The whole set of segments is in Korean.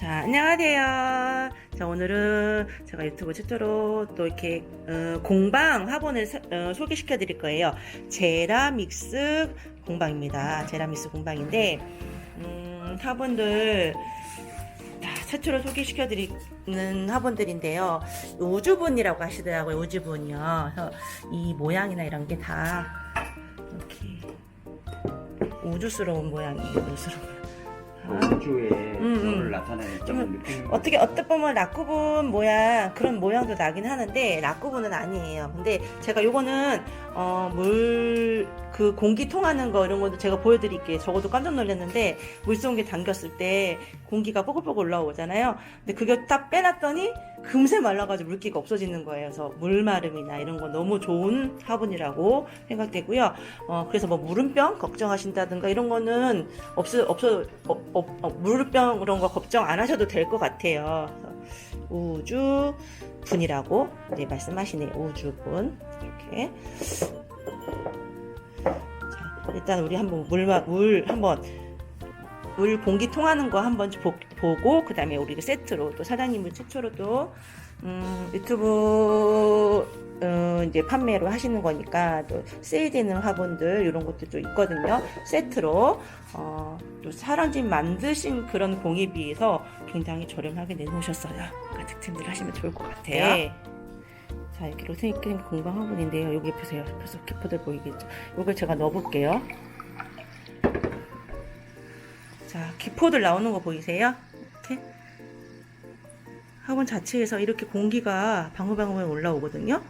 자, 안녕하세요. 자, 오늘은 제가 유튜브 최초로 또 이렇게 어, 공방 화분을 서- 어, 소개시켜 드릴 거예요. 제라믹스 공방입니다. 제라믹스 공방인데, 음, 화분들 다 최초로 소개시켜 드리는 화분들인데요. 우주분이라고 하시더라고요. 우주분이요. 그래서 이 모양이나 이런 게 다 이렇게 우주스러운 모양이에요. 우주스러운. 아. 우주에 음. 너를 나타내는 점을 느끼는 거. 어떻게 어떻게 보면 라쿠분 모양 그런 모양도 나긴 하는데 라쿠분은 아니에요. 근데 제가 요거는 어, 물 그 공기 통하는 거 이런 것도 제가 보여드릴게요. 저것도 깜짝 놀랐는데 물속에 담겼을 때 공기가 뽀글뽀글 올라오잖아요. 근데 그게 딱 빼놨더니 금세 말라가지고 물기가 없어지는 거예요. 그래서 물마름이나 이런 거 너무 좋은 화분이라고 생각되고요. 어, 그래서 뭐 물음병 걱정하신다든가 이런 거는 없어 없어 어, 어, 어, 물병 그런 거 걱정 안 하셔도 될 것 같아요. 우주 분이라고 이제 말씀하시네요. 우주 분 이렇게. 자, 일단 우리 한번 물마 물 한번 물 공기 통하는 거 한번 보, 보고 그 다음에 우리 세트로 또 사장님을 최초로 또 음, 유튜브 어, 이제 판매로 하시는 거니까 또 세일되는 화분들 이런 것도 좀 있거든요. 세트로 어, 또 사람집 만드신 그런 공에 비해서 굉장히 저렴하게 내놓으셨어요. 그러니까 득템들 하시면 좋을 것 같아요. 네. 자 이렇게 로테이크림 공방 화분인데요. 여기 보세요. 계속 기포들 보이겠죠? 이걸 제가 넣어볼게요. 자 기포들 나오는 거 보이세요? 이렇게 화분 자체에서 이렇게 공기가 방울방울 올라오거든요.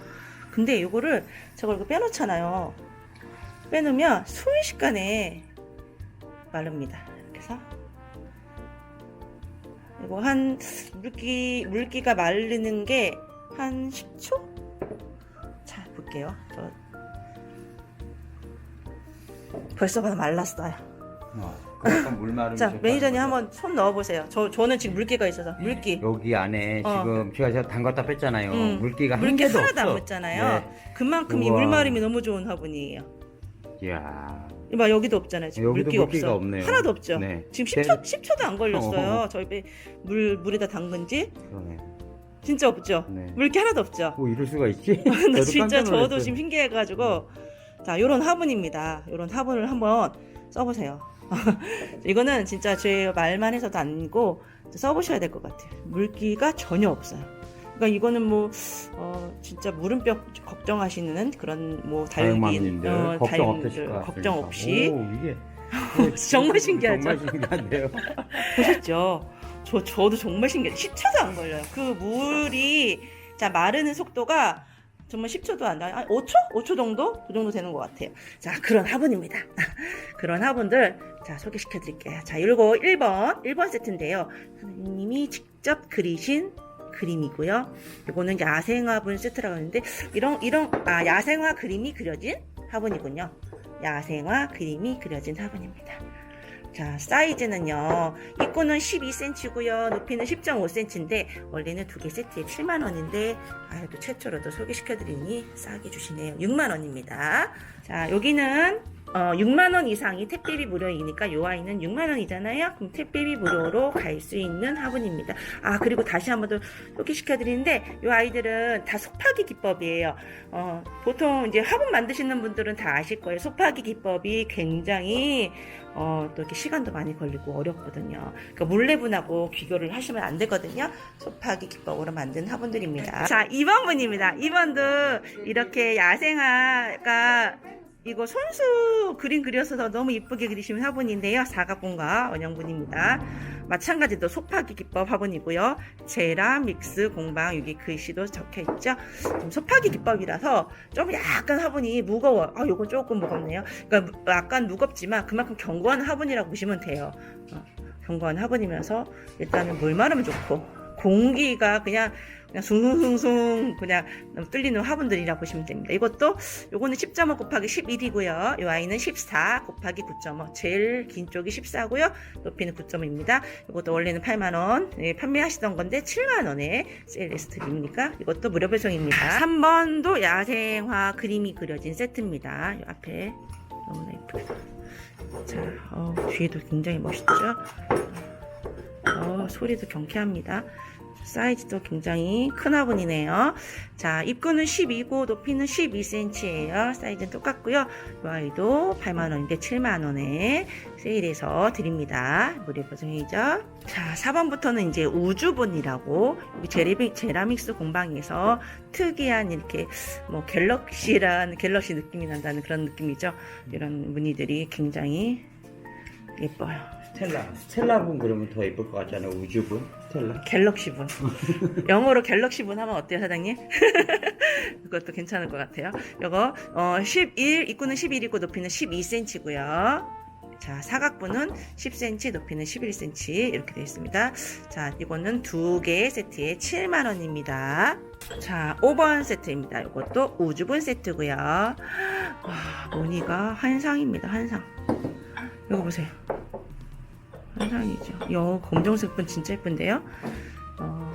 근데 이거를 저걸 이렇게 빼놓잖아요. 빼놓으면 순식간에 마릅니다. 이렇게 해서 이거 한 물기 물기가 마르는 게 한 10초? 자 볼게요. 저 벌써 가 말랐어요. 어, 그 약간 물마름. 자 매니저님 한번 손 넣어보세요. 저 저는 지금 물기가 있어서 물기 여기 안에 어. 지금 제가 제가 담갔다 뺐잖아요. 음, 물기가 한 물기 개도 하나도 안 없어. 묻잖아요. 그만큼 이 우와. 물마름이 너무 좋은 화분이에요. 네. 이야. 이봐 여기도 없잖아요. 지금 여기도 물기가, 물기가 없어. 없네요. 하나도 없죠. 네. 지금 10초 10초도 안 걸렸어요. 어. 저희 배- 물 물에다 담근 지 그러네. 진짜 없죠. 네. 물기 하나도 없죠. 뭐 이럴 수가 있지? 나 저도 진짜 깜짝 저도 놀랐어요. 지금 신기해가지고 자 요런 화분입니다. 요런 화분을 한번 써보세요. 이거는 진짜 제 말만 해서도 아니고 써보셔야 될 것 같아요. 물기가 전혀 없어요. 그러니까 이거는 뭐 어, 진짜 물음병 걱정하시는 그런 뭐 다육맘님들 어, 걱정 다육들 없으실 것 걱정. 없이 오, 이게 정말 신기하죠. 정말 신기한데요. 보셨죠? 저, 저도 정말 신기해요. 10초도 안 걸려요. 그 물이, 자, 마르는 속도가 정말 10초도 안 나요. 5초? 5초 정도? 그 정도 되는 것 같아요. 자, 그런 화분입니다. 그런 화분들, 자, 소개시켜 드릴게요. 자, 이거 1번, 1번 세트인데요. 선생님이 직접 그리신 그림이고요. 이거는 야생화분 세트라고 하는데, 이런, 이런, 아, 야생화 그림이 그려진 화분이군요. 야생화 그림이 그려진 화분입니다. 자, 사이즈는요. 입구는 12cm고요. 높이는 10.5cm인데 원래는 두 개 세트에 7만 원인데 아, 또 최초로도 소개시켜 드리니 싸게 주시네요. 6만 원입니다. 자, 여기는 어, 6만 원 이상이 택배비 무료이니까 요 아이는 6만 원이잖아요. 그럼 택배비 무료로 갈 수 있는 화분입니다. 아, 그리고 다시 한 번 더 소개시켜 드리는데 요 아이들은 다 속파기 기법이에요. 어, 보통 이제 화분 만드시는 분들은 다 아실 거예요. 속파기 기법이 굉장히 어, 또 이렇게 시간도 많이 걸리고 어렵거든요. 그러니까 물레분하고 비교를 하시면 안 되거든요. 소파기 기법으로 만든 화분들입니다. 자, 2번 분입니다. 2번도 이렇게 야생화가 이거 손수 그림 그려서 너무 이쁘게 그리시는 화분인데요. 사각분과 원형분입니다. 마찬가지로 소파기 기법 화분이고요. 제라 믹스 공방 여기 글씨도 적혀 있죠. 좀 소파기 기법이라서 좀 약간 화분이 무거워. 아, 요건 조금 무겁네요. 그러니까 무- 약간 무겁지만 그만큼 견고한 화분이라고 보시면 돼요. 어, 견고한 화분이면서 일단은 물 마르면 좋고 공기가 그냥 그냥 숭숭숭숭 그냥 뚫리는 화분들이라고 보시면 됩니다. 이것도 요거는 10.5 곱하기 11이고요. 이 아이는 14 곱하기 9.5. 제일 긴 쪽이 14고요. 높이는 9.5입니다. 이것도 원래는 8만 원 예, 판매하시던 건데 7만 원에 세일해서 드립니까? 이것도 무료 배송입니다. 3번도 야생화 그림이 그려진 세트입니다. 이 앞에 너무나 예쁘죠. 자, 어, 뒤에도 굉장히 멋있죠. 어, 소리도 경쾌합니다. 사이즈도 굉장히 큰 화분이네요. 자, 입구는 12고 높이는 12cm예요. 사이즈는 똑같고요. 이 아이도 8만원인데 7만원에 세일해서 드립니다. 무료 보증이죠. 자, 4번부터는 이제 우주분이라고 제리믹, 제라믹스 공방에서 특이한 이렇게 뭐 갤럭시란 갤럭시 느낌이 난다는 그런 느낌이죠. 이런 무늬들이 굉장히 예뻐요. 스텔라. 스텔라분 그러면 더 예쁠 것 같잖아요. 우주분. 스텔라. 갤럭시분. 영어로 갤럭시분 하면 어때요, 사장님? 그것도 괜찮을 것 같아요. 요거, 어, 11, 입구는 11이고 높이는 12cm고요. 자, 사각부는 10cm, 높이는 11cm 이렇게 되어 있습니다. 자, 이거는 두 개의 세트에 7만 원입니다. 자, 5번 세트입니다. 이것도 우주분 세트고요. 와, 무늬가 한상입니다. 한상. 이거 보세요. 한상이죠. 요 검정색 분 진짜 예쁜데요. 어,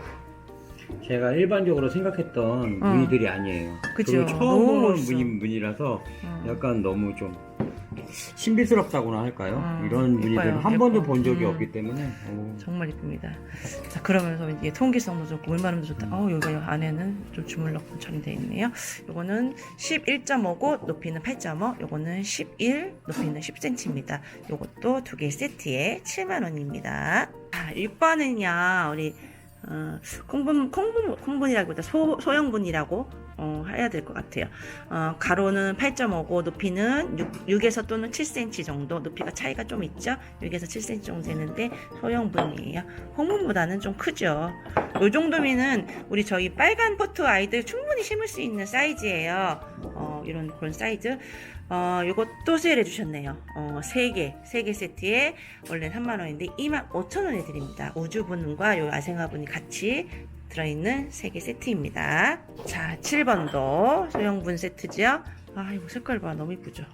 제가 일반적으로 생각했던 어. 무늬들이 아니에요. 그죠. 그리고 처음 너무 보는 멋있어. 무늬, 무늬라서 어. 약간 너무 좀 신비스럽다고나 할까요? 음, 이런 예뻐요. 한 번도 예뻐. 본 적이 음. 없기 때문에 오. 정말 이쁩니다. 자, 그러면서 이제 통기성도 좋고 물마름도 좋다. 음. 어, 여기 안에는 좀 주물럭 처리되어 있네요. 요거는 11.5고 높이는 8.5, 요거는 11, 높이는 10cm입니다. 요것도 두 개 세트에 7만 원입니다. 아, 6번은요, 우리 어, 콩분, 콩분, 콩분이라기보다 소, 소형분이라고 어, 해야 될 것 같아요. 어, 가로는 8.5고 높이는 6, 에서 또는 7cm 정도 높이가 차이가 좀 있죠. 6에서 7cm 정도 되는데 소형분이에요. 홍분보다는 좀 크죠. 이 정도면은 우리 저희 빨간 포트 아이들 충분히 심을 수 있는 사이즈예요. 어, 이런 그런 사이즈. 어, 요것도 세일해 주셨네요. 어, 3개, 3개 세트에 원래 3만원인데 2만 5천원에 드립니다. 우주분과 요 아생화분이 같이 들어있는 3개 세트입니다. 자, 7번도 소형분 세트죠. 아, 이거 색깔 봐. 너무 이쁘죠?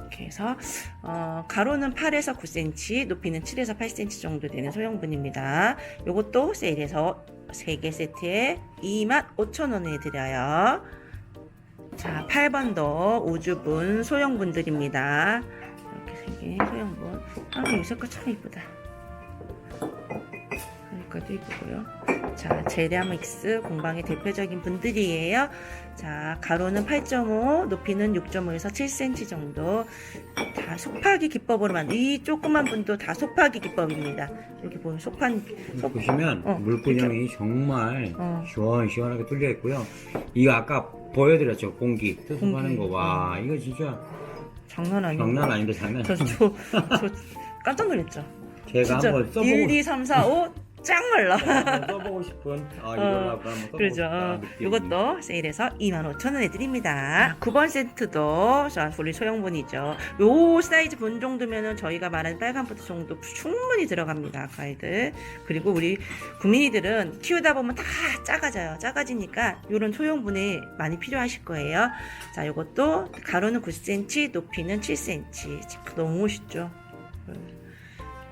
이렇게 해서 어, 가로는 8에서 9cm, 높이는 7에서 8cm 정도 되는 소형분입니다. 요것도 세일해서 3개 세트에 25,000원에 드려요. 자, 8번도 우주분 소형분들입니다. 이렇게 생긴 소형분. 아, 이 색깔 참 이쁘다. 여기까지 이쁘고요. 자, 제라믹스 공방의 대표적인 분들이에요. 자, 가로는 8.5, 높이는 6.5에서 7cm 정도. 다 속파기 기법으로 만든 이 조그만 분도 다 속파기 기법입니다. 여기 보면 속판 속 보시면 어, 물구녕이 정말 어. 시원시원하게 뚫려 있고요. 이거 아까 보여드렸죠 공기 공기. 거. 와 이거 진짜 장난 아니에요. 장난 아닌데 장난. 저, 저, 저 깜짝 놀랐죠. 제가 진짜 한번 써보고 1, 2, 3, 4, 5, 짱 말라. 한번 써보고 싶은 아 이걸로 한번 써보고 그러죠. 싶다 느낌이. 이것도 세일해서 25,000원에 드립니다. 9번 세트도 자, 우리 소형분이죠. 요 사이즈 분 정도면은 저희가 말한 빨간 포트 정도 충분히 들어갑니다. 아까이들. 그리고 우리 구민이들은 키우다 보면 다 작아져요. 작아지니까 요런 소형분이 많이 필요하실 거예요. 자, 요것도 가로는 9cm, 높이는 7cm. 너무 멋있죠.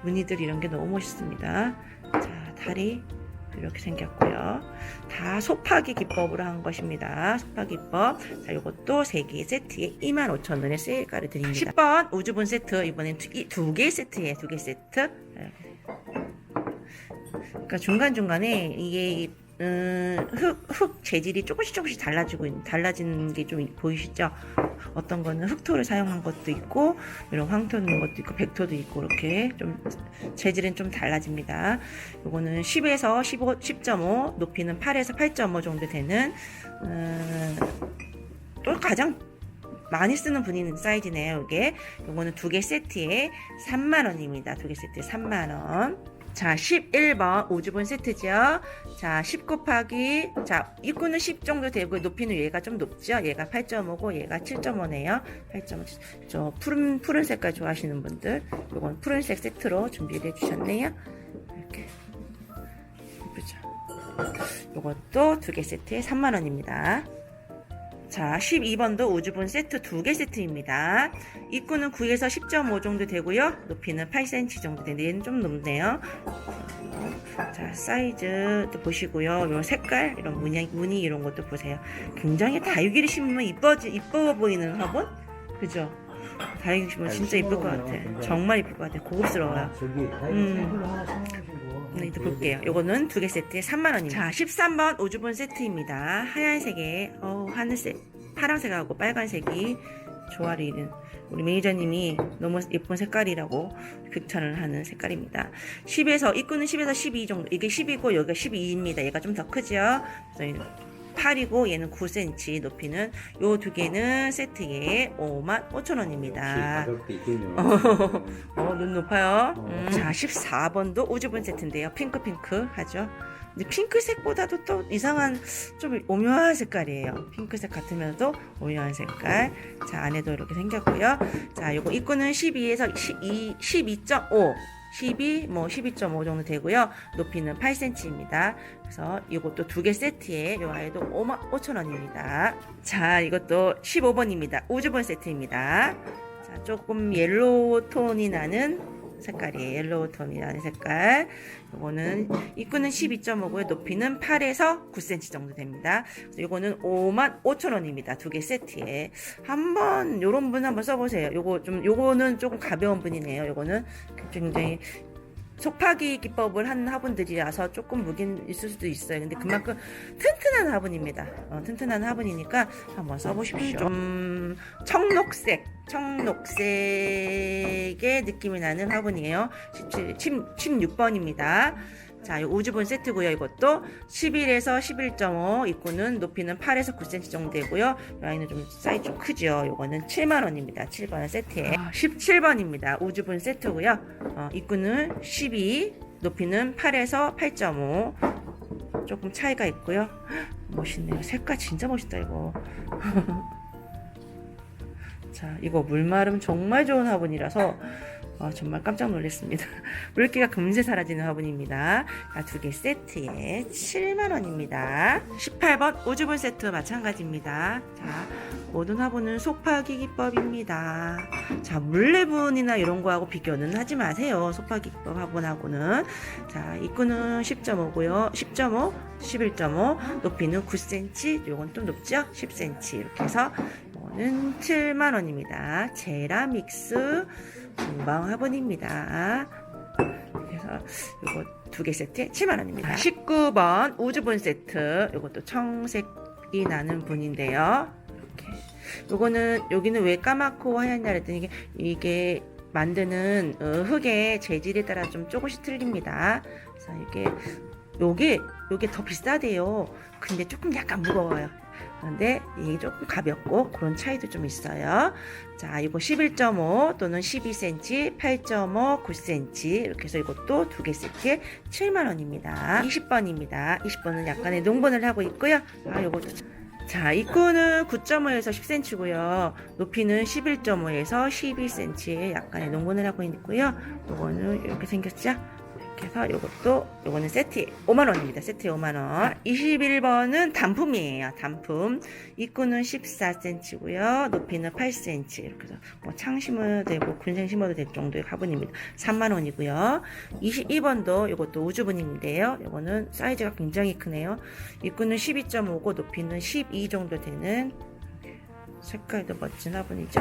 무늬들 이런 게 너무 멋있습니다. 자, 다리 이렇게 생겼고요. 다 소파기 기법으로 한 것입니다. 소파기 기법. 자, 이것도 3개 세트에 25,000원에 세일가를 드립니다. 10번 우주분 세트. 이번엔 두 개 세트에 두 개 세트. 그러니까 중간중간에 이게 음, 흙, 흙 재질이 조금씩 조금씩 달라지고 있- 달라지는 게 좀 보이시죠? 어떤 거는 흑토를 사용한 것도 있고 이런 황토 있는 것도 있고 백토도 있고 이렇게 좀 재질은 좀 달라집니다. 요거는 10에서 15, 10.5 높이는 8에서 8.5 정도 되는 음, 또 가장 많이 쓰는 분이 사이즈네요. 이게 요거는 두 개 세트에 3만 원입니다. 두 개 세트에 3만 원. 자, 11번 우주분 세트죠. 자, 10 곱하기 자, 입구는 10 정도 되고 높이는 얘가 좀 높죠. 얘가 8.5고 얘가 7.5네요. 8.5. 저 푸른 푸른 색깔 좋아하시는 분들, 요건 푸른색 세트로 준비를 해 주셨네요. 이렇게. 예쁘죠? 요것도 두 개 세트에 3만 원입니다. 자, 12번도 우주분 세트 두개 세트입니다. 입구는 9에서 10.5 정도 되고요. 높이는 8cm 정도 되는데 얘는 좀 높네요. 자, 사이즈도 보시고요. 요 색깔, 이런 무늬, 무늬 이런 것도 보세요. 굉장히 다육이를 심으면 이뻐지, 이뻐 보이는 화분? 그죠? 다이빙 신발 진짜 이쁠 것 같아. 정말 이쁠 것 같아. 고급스러워요. 저기 음. 네, 또 볼게요. 요거는 두 개 세트에 3만원입니다. 자, 13번 우주분 세트입니다. 하얀색에, 어 하늘색, 파란색하고 빨간색이 조화를 이룬 우리 매니저님이 너무 예쁜 색깔이라고 극찬을 하는 색깔입니다. 10에서, 입구는 10에서 12 정도. 이게 10이고 여기가 12입니다. 얘가 좀 더 크죠? 8이고 얘는 9cm 높이는 요 두 개는 세트에 5만 5천 원입니다. 가격도 있군요. 어, 눈 높아요. 어. 음. 자, 14번도 우주분 세트인데요. 핑크 핑크 하죠. 근데 핑크색보다도 또 이상한 좀 오묘한 색깔이에요. 핑크색 같으면서도 오묘한 색깔. 자, 안에도 이렇게 생겼고요. 자, 요거 입구는 12에서 12, 12.5. 12, 뭐 12.5 정도 되고요. 높이는 8cm입니다. 그래서 이것도 두 개 세트에 요 아이도 5만 5천 원입니다. 자, 이것도 15번입니다. 우주분 세트입니다. 자, 조금 옐로우 톤이 나는 색깔이에요. 옐로우 톤이 나는 색깔. 요거는 입구는 12.5고요. 높이는 8에서 9cm 정도 됩니다. 요거는 5만 5천 원입니다. 두 개 세트에. 한번 요런 분 한번 써보세요. 요거 좀 요거는 조금 가벼운 분이네요. 요거는 굉장히 속파기 기법을 한 화분들이라서 조금 무게는 있을 수도 있어요. 근데 그만큼 튼튼한 화분입니다. 어, 튼튼한 화분이니까 한번 써보십시오. 좀 청록색, 청록색의 느낌이 나는 화분이에요. 17, 16번입니다. 자, 이 우주분 세트고요. 이것도 11에서 11.5 입구는 높이는 8에서 9cm 정도 되고요. 이 아이는 좀 사이즈 좀 크죠. 이거는 7만 원입니다. 7번 세트에 17번입니다. 우주분 세트고요. 어, 입구는 12, 높이는 8에서 8.5. 조금 차이가 있고요. 헉, 멋있네요. 색깔 진짜 멋있다 이거. 자, 이거 물마름 정말 좋은 화분이라서 아, 정말 깜짝 놀랐습니다. 물기가 금세 사라지는 화분입니다. 두 개 세트에 7만원입니다. 18번 우주분 세트 마찬가지입니다. 자, 모든 화분은 속파기 기법입니다. 자, 물레분이나 이런 거하고 비교는 하지 마세요. 속파기 기법 화분하고는. 자, 입구는 10.5고요. 10.5, 11.5, 높이는 9cm, 요건 좀 높죠? 10cm. 이렇게 해서 이거는 7만원입니다. 제라믹스 중방 화분입니다. 그래서 이거 두 개 세트에 7만 원입니다. 19번 우주분 세트. 이것도 청색이 나는 분인데요. 이렇게. 요거는 여기는 왜 까맣고 하얗냐 그랬더니 이게, 이게 만드는 어, 흙의 재질에 따라 좀 조금씩 틀립니다. 그래서 이게 요게 요게 더 비싸대요. 근데 조금 약간 무거워요. 그런데 이게 조금 가볍고 그런 차이도 좀 있어요. 자, 이거 11.5 또는 12cm, 8.5, 9cm 이렇게 해서 이것도 두 개 세트에 7만 원입니다. 20번입니다. 20번은 약간의 농번을 하고 있고요. 아, 요것도 자, 입구는 9.5에서 10cm고요. 높이는 11.5에서 12cm에 약간의 농번을 하고 있고요. 요거는 이렇게 생겼죠? 이렇게 해서 요것도 요거는 세트에 5만 원입니다. 세트에 5만 원. 21번은 단품이에요. 단품. 입구는 14cm고요. 높이는 8cm. 이렇게 해서 뭐 창 심어도 되고 군생 심어도 될 정도의 화분입니다. 3만 원이고요. 22번도 요것도 우주분인데요. 요거는 사이즈가 굉장히 크네요. 입구는 12.5고 높이는 12 정도 되는 색깔도 멋진 화분이죠.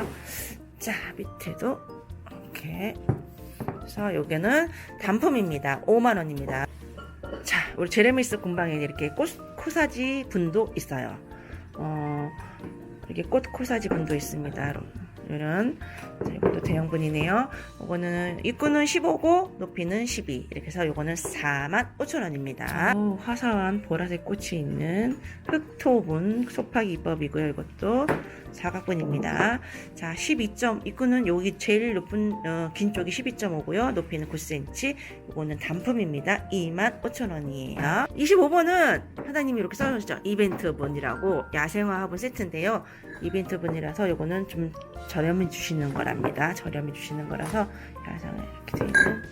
자, 밑에도 이렇게 그래서 여기는 단품입니다. 5만 원입니다. 자, 우리 제레미스 군방에 이렇게 꽃 코사지 분도 있어요. 어, 이렇게 꽃 코사지 분도 있습니다. 이런 자, 이것도 대형분이네요. 이거는 입구는 15고 높이는 12. 이렇게 해서 이거는 4만 5천 원입니다. 오, 화사한 보라색 꽃이 있는 흑토분 소파기 입법이고요. 이것도 사각분입니다. 자, 12점 입구는 여기 제일 높은 어, 긴 쪽이 12.5고요. 높이는 9cm. 이거는 단품입니다. 2만 5천 원이에요. 25번은 사장님이 이렇게 써주셨죠. 이벤트 분이라고 야생화 화분 세트인데요. 이벤트 분이라서 이거는 좀 저렴해 주시는 거랍니다. 저렴해 주시는 거라서 야생화 이렇게 있는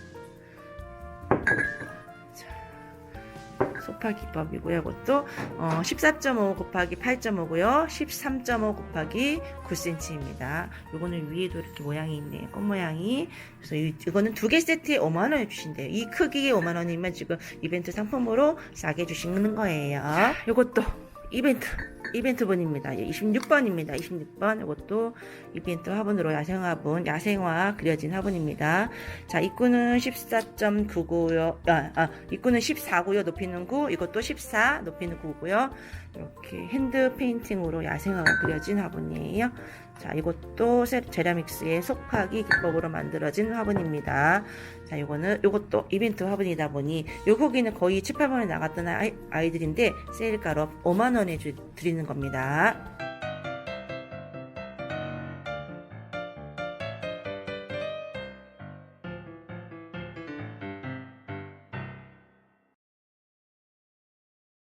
소파 기법이고요. 이것도 어, 14.5 곱하기 8.5고요. 13.5 곱하기 9cm입니다. 요거는 위에도 이렇게 모양이 있네요. 꽃 모양이. 그래서 이, 이거는 두 개 세트에 5만 원에 주신대요. 이 크기에 5만 원이면 지금 이벤트 상품으로 싸게 주시는 거예요. 요것도 이벤트 이벤트 분입니다. 26번입니다. 26번 이것도 이벤트 화분으로 야생 화분 야생화 그려진 화분입니다. 자 입구는 14.9고요. 아, 아 입구는 14고요. 높이는 9 이것도 14 높이는 9고요. 이렇게 핸드 페인팅으로 야생화가 그려진 화분이에요. 자 이것도 세- 제라믹스의 속하기 기법으로 만들어진 화분입니다. 자 이거는 이것도 이벤트 화분이다 보니 요 고기는 거의 7, 8번에 나갔던 아이, 아이들인데 세일가로 5만원에 드리는 겁니다.